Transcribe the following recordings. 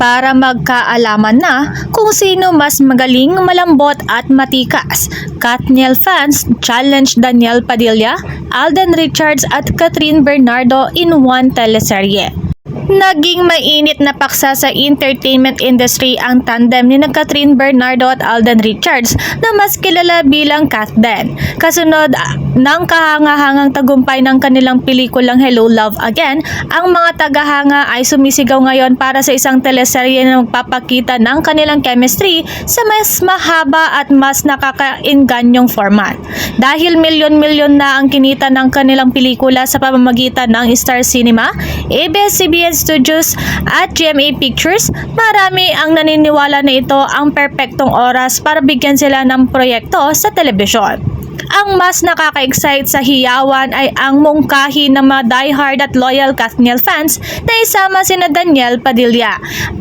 para magkaalaman na kung sino mas magaling, malambot at matikas. Katniel fans challenge Daniel Padilla, Alden Richards at Catherine Bernardo in one teleserye. Naging mainit na paksa sa entertainment industry ang tandem ni na Bernardo at Alden Richards na mas kilala bilang Kath Den. Kasunod ng kahangahangang tagumpay ng kanilang pelikulang Hello Love Again, ang mga tagahanga ay sumisigaw ngayon para sa isang teleserye na magpapakita ng kanilang chemistry sa mas mahaba at mas nakakainganyong format. Dahil milyon-milyon na ang kinita ng kanilang pelikula sa pamamagitan ng Star Cinema, ABS-CBN Studios at GMA Pictures, marami ang naniniwala na ito ang perpektong oras para bigyan sila ng proyekto sa telebisyon. Ang mas nakaka-excite sa hiyawan ay ang mungkahi ng mga diehard at loyal Kathniel fans na isama sina Daniel Padilla,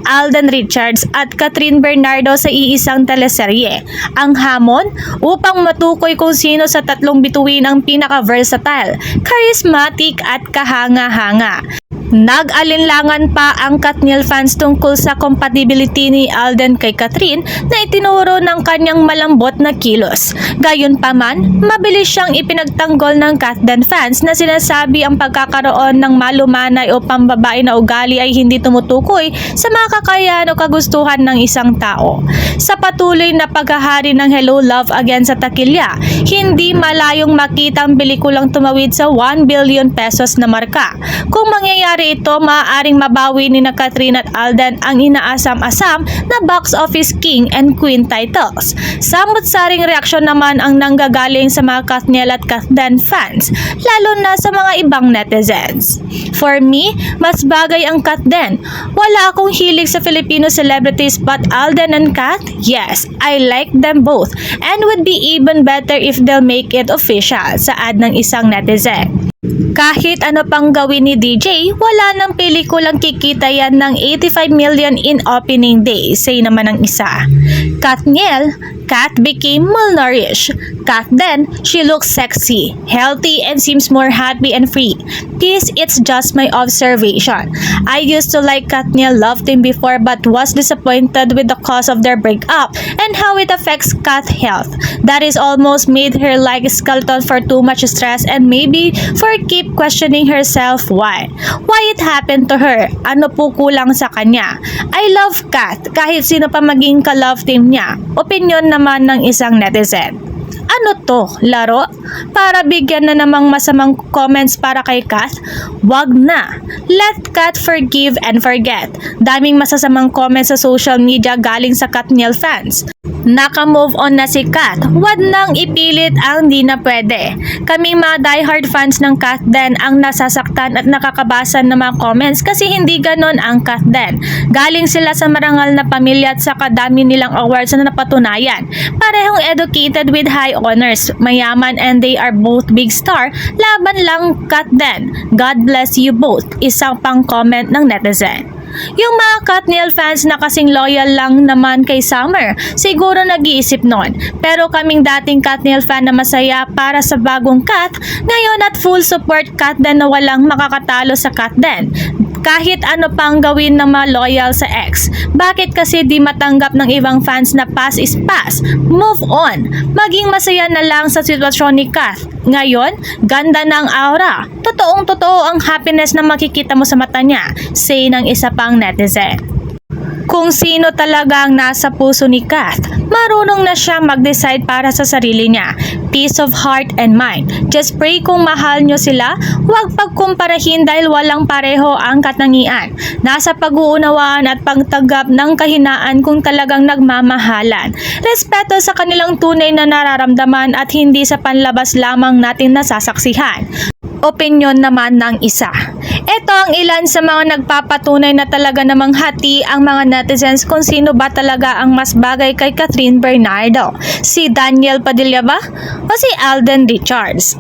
Alden Richards at Catherine Bernardo sa iisang teleserye. Ang hamon upang matukoy kung sino sa tatlong bituin ang pinaka-versatile, charismatic at kahanga-hanga. Nag-alinlangan pa ang Katniel fans tungkol sa compatibility ni Alden kay Catherine na itinuro ng kanyang malambot na kilos. Gayunpaman, mabilis siyang ipinagtanggol ng Katden fans na sinasabi ang pagkakaroon ng malumanay o pambabae na ugali ay hindi tumutukoy sa mga kakayahan o kagustuhan ng isang tao. Sa patuloy na paghahari ng Hello Love Again sa takilya, hindi malayong makita ang pelikulang tumawid sa 1 billion pesos na marka. Kung mangyayari ito, maaaring mabawi ni na Catherine at Alden ang inaasam-asam na box office king and queen titles. Samot-saring reaksyon naman ang nanggagaling sa mga Kathniel at Kathden fans, lalo na sa mga ibang netizens. For me, mas bagay ang Kathden. Wala akong hilig sa Filipino celebrities but Alden and Kath, yes, I like them both and would be even better if they'll make it official sa ad ng isang netizen. Kahit ano pang gawin ni DJ, wala nang pelikulang kikita yan ng 85 million in opening day, say naman ng isa. Katniel, Kat became malnourished. Kat then, she looks sexy, healthy, and seems more happy and free. This it's just my observation. I used to like Katniel, loved him before, but was disappointed with the cause of their breakup and how it affects Kat's health. That is almost made her like skeleton for too much stress and maybe for keep questioning herself why. Why it happened to her? Ano po kulang sa kanya? I love Kat, kahit sino pa maging ka-love team niya. Opinion naman ng isang netizen. Ano to? Laro? Para bigyan na namang masamang comments para kay Kath? Wag na. Let Kat forgive and forget. Daming masasamang comments sa social media galing sa Katniel fans. Naka-move on na si Kat. Wag nang ipilit ang di na pwede. Kaming mga diehard fans ng Kat Den ang nasasaktan at nakakabasa ng mga comments kasi hindi ganon ang Kat Den. Galing sila sa marangal na pamilya at sa kadami nilang awards na napatunayan. Parehong educated with high honors, mayaman and they are both big star. Laban lang Kat Den. God bless you both. Isang pang comment ng netizen. Yung mga Katniel fans na kasing loyal lang naman kay Summer, siguro nag-iisip nun. Pero kaming dating Katniel fan na masaya para sa bagong Kat, ngayon at full support Kat na walang makakatalo sa Kat Den. Kahit ano pang gawin ng mga loyal sa ex, bakit kasi di matanggap ng ibang fans na pass is pass? Move on! Maging masaya na lang sa sitwasyon ni Kath. Ngayon, ganda ng aura. Totoong totoo ang happiness na makikita mo sa mata niya, say ng isa pang netizen. Kung sino talaga ang nasa puso ni Kath, marunong na siya mag-decide para sa sarili niya. Peace of heart and mind. Just pray kung mahal nyo sila, huwag pagkumparahin dahil walang pareho ang katangian. Nasa pag-uunawaan at pagtanggap ng kahinaan kung talagang nagmamahalan. Respeto sa kanilang tunay na nararamdaman at hindi sa panlabas lamang natin nasasaksihan opinyon naman ng isa. Ito ang ilan sa mga nagpapatunay na talaga namang hati ang mga netizens kung sino ba talaga ang mas bagay kay Catherine Bernardo. Si Daniel Padilla ba? O si Alden Richards?